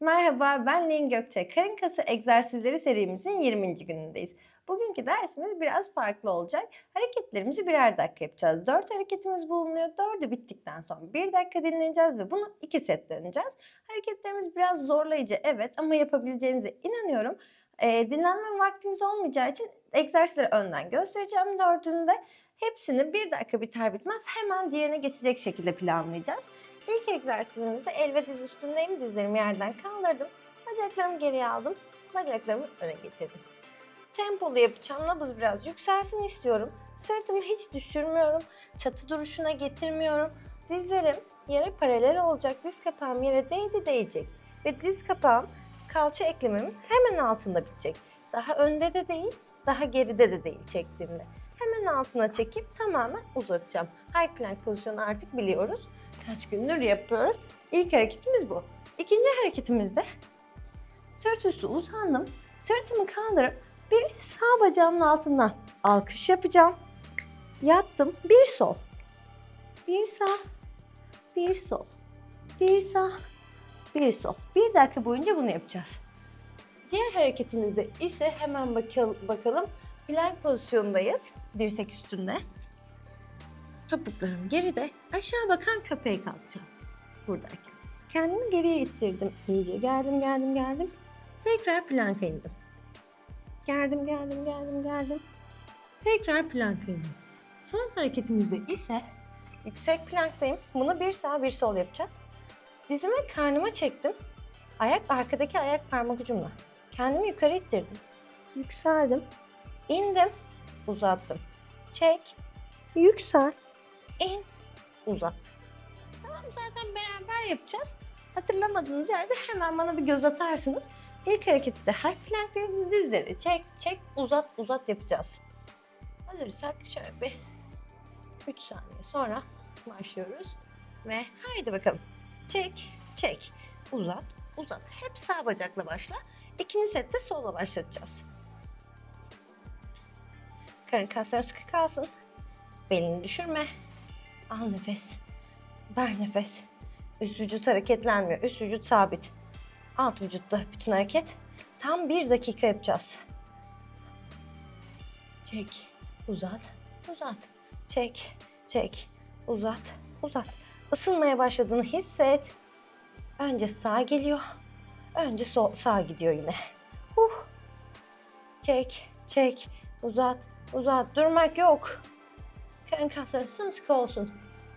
Merhaba, ben Lin Gökçe. Karın kası egzersizleri serimizin 20. günündeyiz. Bugünkü dersimiz biraz farklı olacak. Hareketlerimizi birer dakika yapacağız. 4 hareketimiz bulunuyor. 4'ü bittikten sonra 1 dakika dinleyeceğiz ve bunu 2 set döneceğiz. Hareketlerimiz biraz zorlayıcı evet ama yapabileceğinize inanıyorum. Ee, dinlenme vaktimiz olmayacağı için egzersizleri önden göstereceğim dördünde. Hepsini bir dakika biter bitmez hemen diğerine geçecek şekilde planlayacağız. İlk egzersizimizde el ve diz üstündeyim. Dizlerimi yerden kaldırdım. Bacaklarımı geriye aldım. Bacaklarımı öne getirdim. Tempolu yapacağım. Nabız biraz yükselsin istiyorum. Sırtımı hiç düşürmüyorum. Çatı duruşuna getirmiyorum. Dizlerim yere paralel olacak. Diz kapağım yere değdi değecek. Ve diz kapağım kalça eklemimin hemen altında bitecek. Daha önde de değil, daha geride de değil çektiğimde. Hemen altına çekip tamamen uzatacağım. High plank pozisyonu artık biliyoruz. Kaç gündür yapıyoruz. İlk hareketimiz bu. İkinci hareketimizde sırt üstü uzandım. Sırtımı kaldırıp bir sağ bacağımın altından alkış yapacağım. Yattım. Bir sol. Bir sağ. Bir sol. Bir sağ. Bir sol. Bir dakika boyunca bunu yapacağız. Diğer hareketimizde ise hemen bakalım. Plank pozisyondayız. Dirsek üstünde. Topuklarım geride. Aşağı bakan köpeğe kalkacağım. Buradayken. Kendimi geriye ittirdim. İyice geldim, geldim, geldim. Tekrar planka indim. Geldim, geldim, geldim, geldim. Tekrar planka indim. Son hareketimizde ise yüksek planktayım. Bunu bir sağ bir sol yapacağız. Dizimi karnıma çektim. Ayak arkadaki ayak parmak ucumla. Kendimi yukarı ittirdim. Yükseldim. indim, Uzattım. Çek. Yüksel. in, Uzat. Tamam zaten beraber yapacağız. Hatırlamadığınız yerde hemen bana bir göz atarsınız. İlk harekette değil, dizleri çek, çek, uzat, uzat yapacağız. Hazırsak şöyle bir 3 saniye sonra başlıyoruz. Ve haydi bakalım. Çek, çek, uzat, uzat. Hep sağ bacakla başla. İkinci sette solla başlatacağız. Karın kasları sıkı kalsın. Belini düşürme. Al nefes. Ver nefes. Üst vücut hareketlenmiyor. Üst vücut sabit. Alt vücutta bütün hareket. Tam bir dakika yapacağız. Çek, uzat, uzat. Çek, çek, uzat, uzat. Isınmaya başladığını hisset. Önce sağ geliyor. Önce sol, sağ gidiyor yine. Huh. Çek, çek, uzat, uzat. Durmak yok. Karın kasları sımsıkı olsun.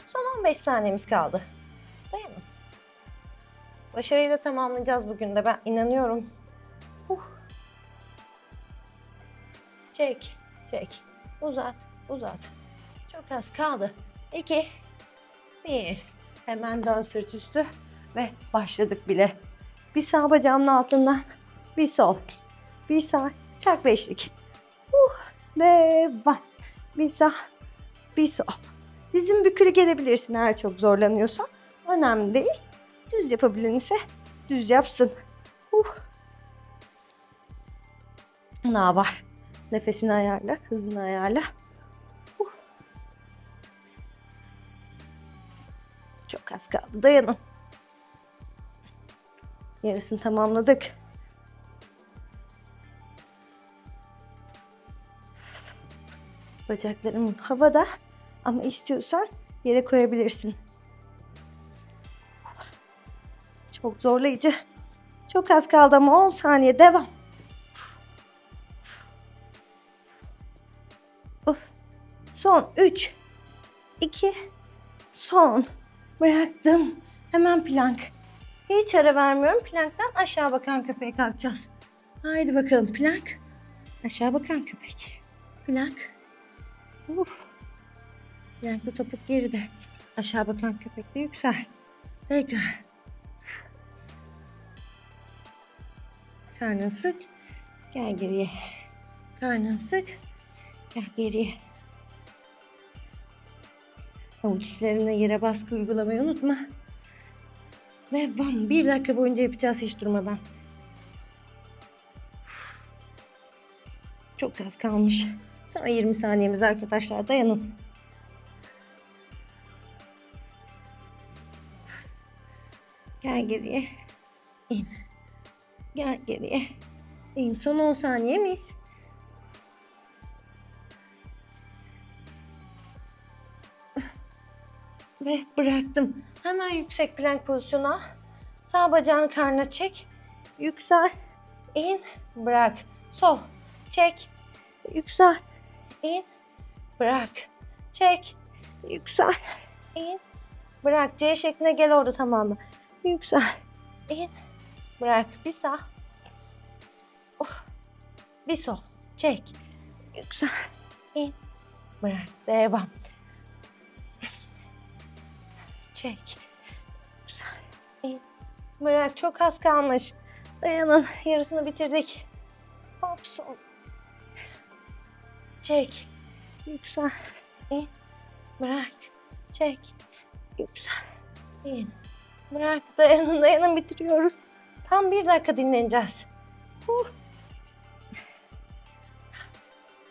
Son 15 saniyemiz kaldı. Dayanın. Başarıyla tamamlayacağız bugün de ben inanıyorum. Huh. Çek, çek. Uzat, uzat. Çok az kaldı. 2, 1. Hemen dön sırt üstü ve başladık bile. Bir sağ bacağımın altından, bir sol, bir sağ, çak beşlik. Uh, devam. Bir sağ, bir sol. Dizin bükülü gelebilirsin eğer çok zorlanıyorsan. Önemli değil. Düz yapabilen ise düz yapsın. Uh. Daha var. Nefesini ayarla, hızını ayarla. Uh. Çok az kaldı. Dayanın. Yarısını tamamladık. Bacaklarım havada ama istiyorsan yere koyabilirsin. Çok zorlayıcı. Çok az kaldı ama 10 saniye devam. Of. Son 3 2 son. Bıraktım. Hemen plank. Hiç ara vermiyorum. Planktan aşağı bakan köpeğe kalkacağız. Haydi bakalım plank. Aşağı bakan köpek. Plank. Uf. Plankta topuk geride. Aşağı bakan köpekte yüksel. Tekrar. Karnın sık. Gel geriye. Karnın sık. Gel geriye. Avuç içlerine yere baskı uygulamayı unutma. Devam. Bir dakika boyunca yapacağız hiç durmadan. Çok az kalmış. Sonra 20 saniyemiz arkadaşlar dayanın. Gel geriye. İn. Gel geriye. En son 10 saniyemiz. Ve bıraktım. Hemen yüksek plank pozisyonu. Sağ bacağını karnına çek. Yüksel. in, Bırak. Sol. Çek. Yüksel. in, Bırak. Çek. Yüksel. in, Bırak. C şekline gel orada tamam mı? Yüksel. in, Bırak. Bir sağ. Oh. Bir sol. Çek. Yüksel. in, Bırak. Devam. Çek. Güzel. İyi. Bırak çok az kalmış. Dayanın. Yarısını bitirdik. Hop son. Çek. Yüksel. İn. Bırak. Çek. Yüksel. İn. Bırak. Dayanın dayanın bitiriyoruz. Tam bir dakika dinleneceğiz. Huh.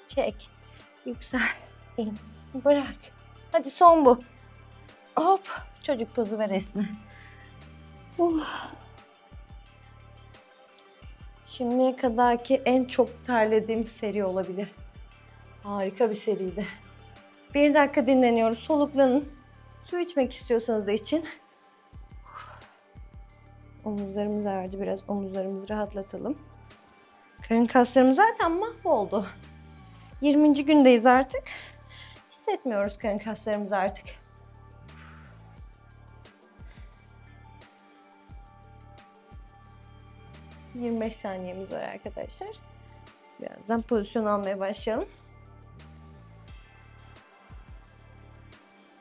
Çek. Yüksel. İn. Bırak. Hadi son bu. Hop. Çocuk pozu ver esne. Uh. Şimdiye kadarki en çok terlediğim seri olabilir. Harika bir seriydi. Bir dakika dinleniyoruz. Soluklanın. Su içmek istiyorsanız da için. Omuzlarımız ağrıdı. Biraz omuzlarımızı rahatlatalım. Karın kaslarımız zaten mahvoldu. 20. gündeyiz artık. Hissetmiyoruz karın kaslarımızı artık. 25 saniyemiz var arkadaşlar. Birazdan pozisyon almaya başlayalım.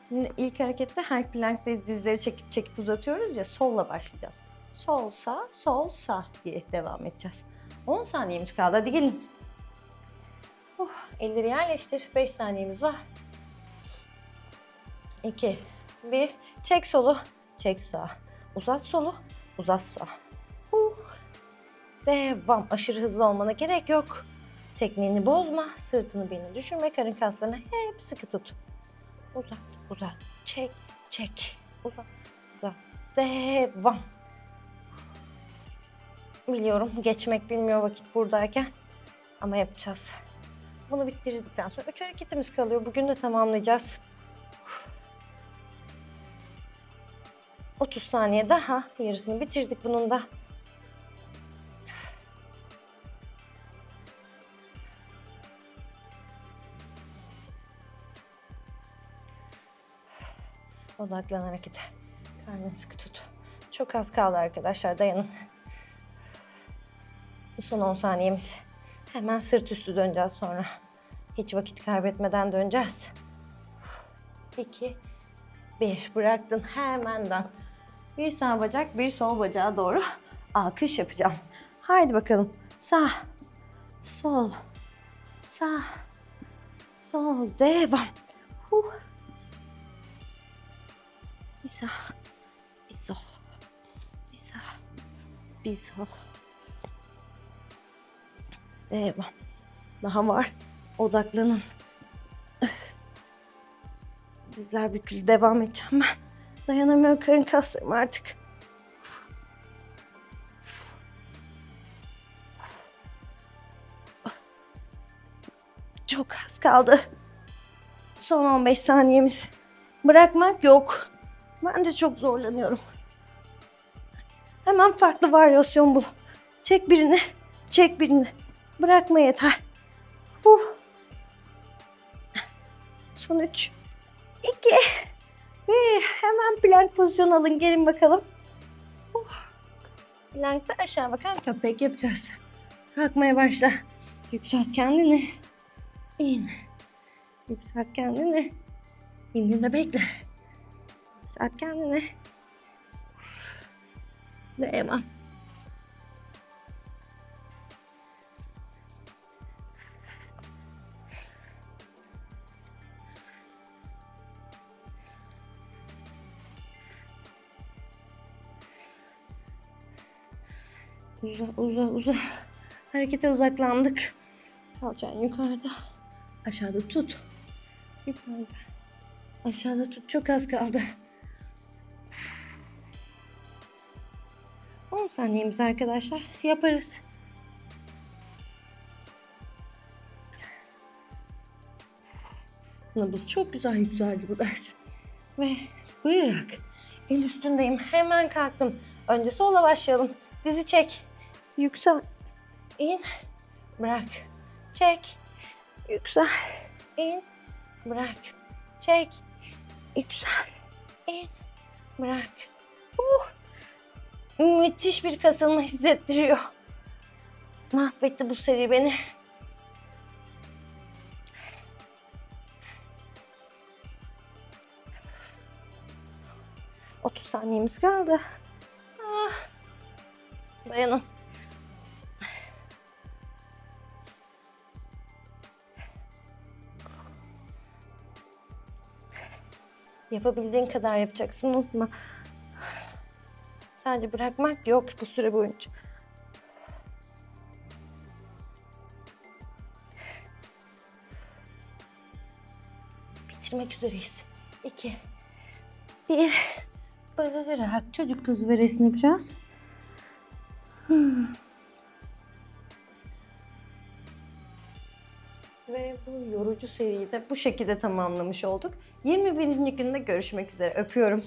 Şimdi ilk harekette high plank'tayız. Dizleri çekip çekip uzatıyoruz ya. Solla başlayacağız. Sol sağ, sol sağ diye devam edeceğiz. 10 saniyemiz kaldı. Hadi gelin. Oh, elleri yerleştir. 5 saniyemiz var. 2, 1. Çek solu, çek sağ. Uzat solu, uzat sağ. Devam. Aşırı hızlı olmana gerek yok. Tekniğini bozma. Sırtını birine düşürme. Karın kaslarını hep sıkı tut. Uzat, uzat. Çek, çek. Uzat, uzat. Devam. Biliyorum geçmek bilmiyor vakit buradayken. Ama yapacağız. Bunu bitirdikten sonra üç hareketimiz kalıyor. Bugün de tamamlayacağız. 30 saniye daha. Yarısını bitirdik bunun da. Odaklan harekete. Karnını sıkı tut. Çok az kaldı arkadaşlar. Dayanın. Son 10 saniyemiz. Hemen sırt üstü döneceğiz sonra. Hiç vakit kaybetmeden döneceğiz. 2 1 bıraktın. Hemen dön. Bir sağ bacak, bir sol bacağa doğru alkış yapacağım. Haydi bakalım. Sağ, sol, sağ, sol. Devam. Huh. Bir sağ, bir sol. Devam. Daha var. Odaklanın. Dizler bükülü devam edeceğim ben. Dayanamıyorum karın kaslarım artık. Çok az kaldı. Son 15 saniyemiz. Bırakmak yok. Ben de çok zorlanıyorum. Hemen farklı varyasyon bul. Çek birini, çek birini. Bırakma yeter. Uh. Son üç, iki, bir. Hemen plank pozisyon alın. Gelin bakalım. Uh. Plankta aşağı bakan köpek yapacağız. Kalkmaya başla. Yükselt kendini. İn. Yükselt kendini. İndiğinde bekle. Yükselt kendini. Devam. Uza uza uza. Harekete uzaklandık. Kalçan yukarıda. Aşağıda tut. Yukarıda. Aşağıda tut. Çok az kaldı. Saniyemiz arkadaşlar. Yaparız. Nabız çok güzel yükseldi bu ders. Ve bırak. El üstündeyim. Hemen kalktım. Önce sola başlayalım. Dizi çek. Yüksel. İn. Bırak. Çek. Yüksel. İn. Bırak. Çek. Yüksel. İn. Bırak. Uh. Müthiş bir kasılma hissettiriyor. Mahvetti bu seri beni. Otuz saniyemiz kaldı. Ah. Dayanın. Yapabildiğin kadar yapacaksın unutma. Sadece bırakmak yok bu süre boyunca. Bitirmek üzereyiz. İki. Bir. Bırak. Çocuk gözü veresine biraz. Hmm. Ve bu yorucu seriyi de bu şekilde tamamlamış olduk. 21. günde görüşmek üzere. Öpüyorum.